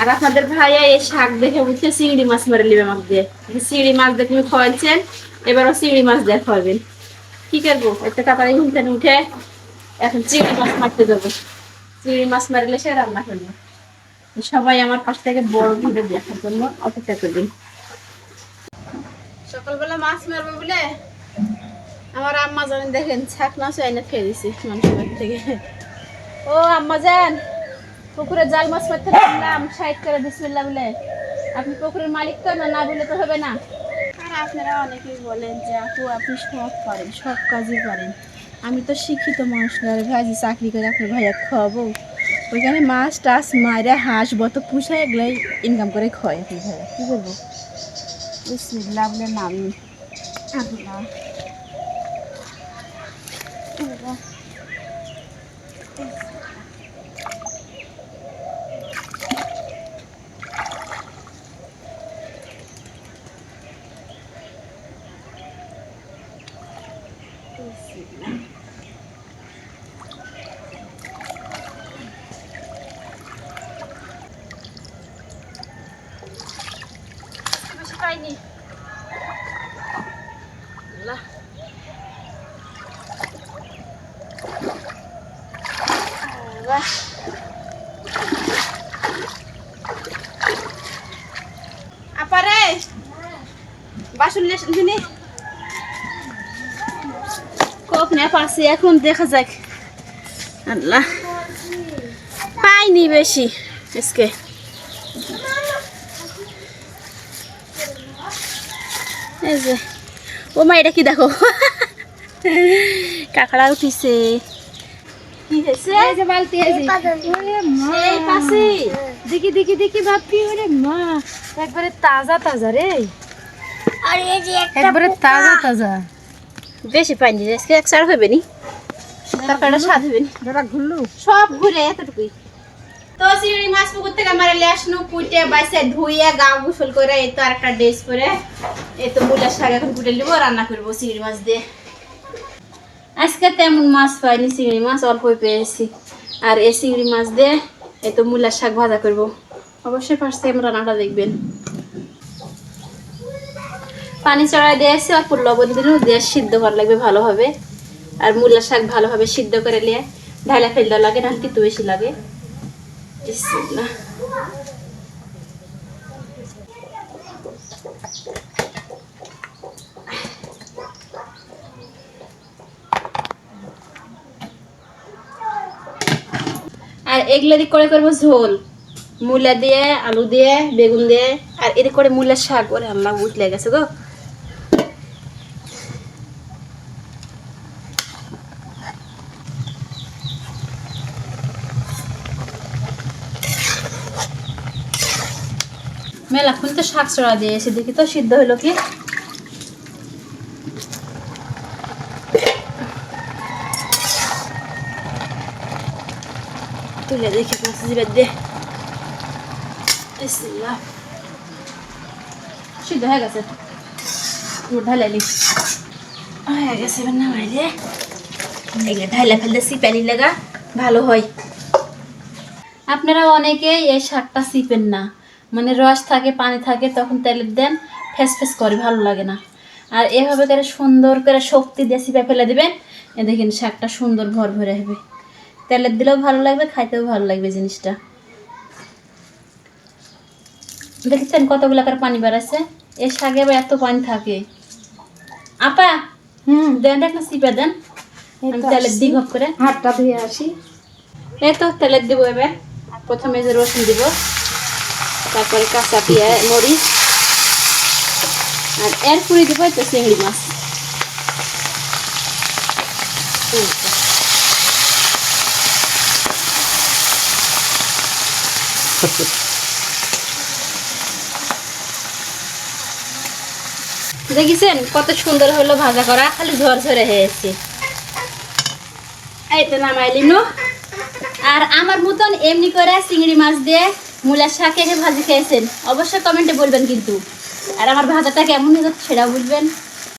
আর আপনাদের ভাইয়া এই শাক দেখে বুঝছে চিংড়ি মাছ মেরে নিবে আমাকে দিয়ে। চিংড়ি মাছ দেখে তুমি খাওয়াচ্ছেন এবারও চিংড়ি মাছ দিয়ে খাওয়াবেন কি করব? একটা টাকার ঘুমতে উঠে এখন চিংড়ি মাছ মারতে যাব। চিংড়ি মাছ মারলে সে রান্না করব। সবাই আমার পাশ থেকে বড় ভিডিও দেখার জন্য অপেক্ষা করবেন সকালবেলা মাছ মারবো বলে আমার আম্মা জানেন দেখেন ছাক মাছ এনে দিছি মানুষের থেকে। ও আম্মা যান। পুকুরে জাল মাছ মারতে পারলাম সাইড করে বিসমিল্লা বলে। আপনি পুকুরের মালিক তো না না বলে তো হবে না। আর আপনারা অনেকেই বলেন যে আপু আপনি সব করেন সব কাজই করেন। আমি তো শিক্ষিত মানুষ না ভাই চাকরি করে আপনার ভাইয়া খাওয়াবো। ওইখানে মাছ টাছ মারে হাঁস বত পুষায় এগুলাই ইনকাম করে খাওয়াই আপনি ভাইয়া। কী করব? বিসমিল্লা বলে নামি। আল্লাহ আল্লাহ বেশি পাইনি আল্লাহ আল্লাহ আপারে বাসন নিয়ে কোক না পাশে এখন দেখা যাক। আল্লাহ। পাইনি বেশি আজকে। এই যে ও মা এটা কি দেখো? কাঁকড়া উঠিছে। দেখি দেখি দেখি ভাবি ওরে মা। একবারে তাজা তাজা রে। একবারে তাজা তাজা। বেশি পাইনি আজকে এক সার হবে নি তরকারিটা স্বাদ হবে নি ঘুরলু। সব ঘুরে এতটুকুই। তো চিংড়ি মাছ পুকুর থেকে মারে লেসনু কুটে বাইসে ধুইয়ে গা গোসল করে এই তো আর একটা ড্রেস পরে। এই তো মুলার শাক এখন কুটে নিবো রান্না করব চিংড়ি মাছ দিয়ে। আজকে তেমন মাছ পাইনি চিংড়ি মাছ অল্পই পেয়েছি। আর এই চিংড়ি মাছ দিয়ে এই তো মুলার শাক ভাজা করব। অবশ্যই ফার্স্ট টাইম রান্নাটা দেখবেন। পানি চড়াই দিয়ে এসে অল্প লবণ দিন দিয়ে সিদ্ধ করা লাগবে ভালোভাবে। আর মূলার শাক ভালোভাবে সিদ্ধ করে নিয়ে ঢালা ফেল দেওয়া লাগে নাহলে কিন্তু বেশি লাগে। আর এগুলো দিক করে করব ঝোল। মূলা দিয়ে, আলু দিয়ে, বেগুন দিয়ে, আর এদিক করে মূলার শাক। ওরে আল্লাহ, উঠলে গেছে গো। মেলাক্ষণ তো শাক চড়া দিয়েছে দেখি তো সিদ্ধ হলো কি? তুলে দিয়ে সিদ্ধ হয়ে গেছে। ঢালাইলি হয়ে গেছে এবার নামাইলে এগুলো ঢাইলা ফেলতে সিপালি লাগা ভালো হয়। আপনারা অনেকেই এই শাকটা সিপেন না। মানে রস থাকে পানি থাকে তখন তেলের দেন ফেস ফেস করে ভালো লাগে না। আর এভাবে করে সুন্দর করে শক্তি দিয়ে সিপে ফেলে দেবেন এ দেখেন শাকটা সুন্দর ভর ভরে হবে। তেলের দিলেও ভালো লাগবে খাইতেও ভালো লাগবে জিনিসটা। দেখেছেন কতগুলো করে পানি বেড়াচ্ছে এর শাকে আবার এত পানি থাকে। আপা হুম। দেন একটা সিপে দেন। এই আমি তো তেলের আসছি। করে। হাতটা ধুয়ে আসি। এই তো তেলের দিব এবার। প্রথমে যে রসুন দিব। তারপরে কাঁচা পেঁয়াজ, মরিচ, আর এরপরে দিব তো চিংড়ি মাছ। দেখেছেন কত সুন্দর হলো ভাজা করা, খালি ঝর ঝরে হয়েছে এই তো নামাইলি নো আর আমার মতন এমনি করে চিংড়ি মাছ দিয়ে মূলার শাক এসে ভাজি খেয়েছেন। অবশ্যই কমেন্টে বলবেন কিন্তু। আর আমার ভাজাটা কেমন হয়েছে সেটাও বুঝবেন।